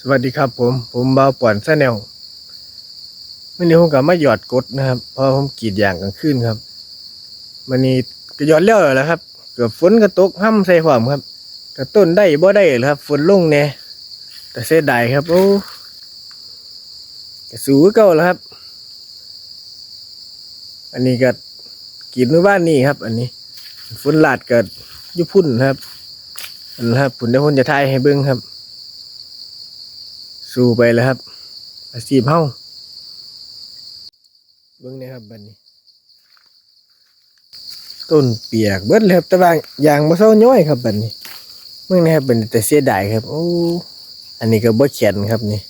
สวัสดีครับ ผม ผมบ่าวป่อนแซแนลวันนี้ผมกับมาหยอดกดนะครับเพราะผมกรีดอย่างกลางคืนครับวันนี้ก็หยอดแล้วแหละครับ เกือบฝนก็ตกห้ำใส่ความครับกระต้นได้บ่ได้เลยครับ ฝนลงเนี่ยแต่เสียดายครับโอ้กระสูเก่าแล้วครับ อันนี้ก็กรีดเมื่อวานนี้ครับ อันนี้ฝนหลาดเกิดยุพุ่นครับอันนนครับผมเดี๋ยวผมจะทายให้เบิ้งครับ สู้ไปแล้วครับ อาชีพเฮาเบิ่งนี่ครับบัดนี้ ต้นเปียกเบิดเลยครับแต่ว่ายางบ่เซาย้อยครับบัดนี้เบิ่งนี่ครับเป็นแต่เสียดายครับโอ้อันนี้ก็บ่แข็งครับนี่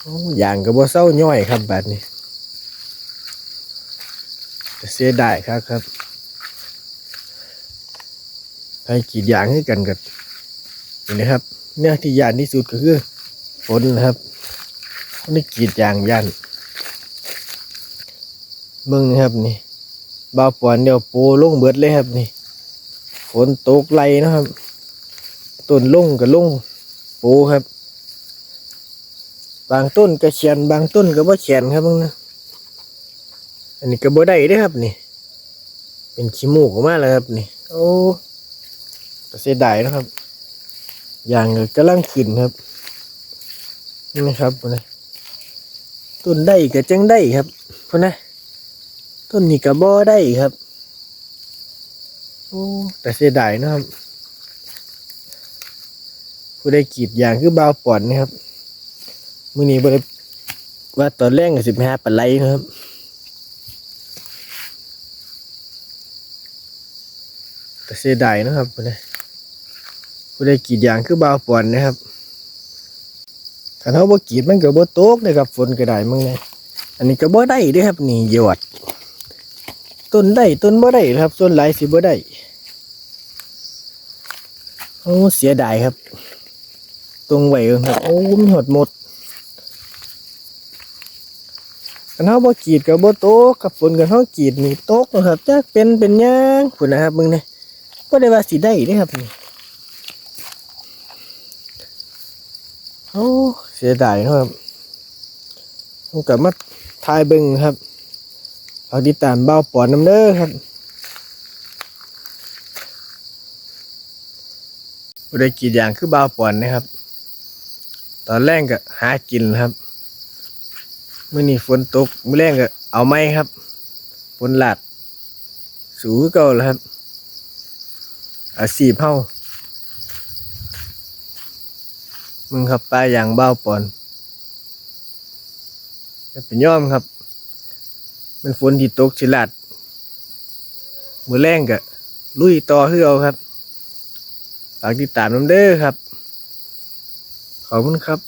โอ้ยางก็บ่เซาย้อยครับบัดนี้แต่เสียดายครับครับให้กรีดยางให้กันกับนี่นะครับ เนี่ยที่ยานที่สุดก็คือฝนนะครับนี่กรีดยางยันเบิ่งนะครับนี่บาปอนเดียวโปลงเบิดเลยครับนี่ฝนตกไหลนะครับต้นลงกับลงโปครับ บางต้นก็เขียนบางต้นก็บ่เขียนครับเบิ่งนะอันนี้ก็บ่ได้ด้อครับนี่ เป็นขี้มูกออกมาแล้วครับนี่โอ้ก็เสียดายนะครับ อย่างกำลังขึ้นครับนี่นะครับนะต้นได้กับจังได้ครับพนะต้นนี้กับบ่อได้ครับโอ้แต่เสียดายนะครับ ผู้ได้กีดยางคือบาวป่อนนะครับมื้อนี้บ่ได้ว่าตอนแรกก็สิบห้าปลาไหลนะครับแต่เสียดายนะครับพุ่นนะ ผู้ใดกรีดยางคือบาวปอนนะครับถ้าเขาบ่กรีดมันก็บ่ตกนะครับฝนก็ได้มึงไงอันนี้ก็บ่ได้ด้อครับนี่ยอดต้นได้ต้นบ่ได้ครับส่วนหลายสิบ่ได้โอ้เสียดายครับ ตรงไหวครับโอ้มีหดหมดคันเฮาบ่กีดก็บ่ตกกับฝนกันเฮากีดนี่ตกนะครับจักเป็นเป็นหยังพุ่นนะครับมึงนี่บ่ได้ว่าสิได้เด้ครับนี่ โอ้เสียดายนะครับผมกลับมาทายเบึงครับฝากติดตามเบ้าปอนน้ำเด้อครับบได้กรีดอย่างคือเบ้าปอนนะครับ ตอนแรกก็หากินครับเมื่อนี้ฝนตกเมื่อแรกก็เอาไม้ครับฝนหลาดสูงเก่าแล้วครับอาชีพเฮา มึงครับปลาอย่างเบ้าปอนเป็นย่อมครับ มันฝนที่ตกชิลาดมือแรงกะลุยต่อคือเอาครับฝากติดตามน้ำเด้อครับ ขอบคุณครับ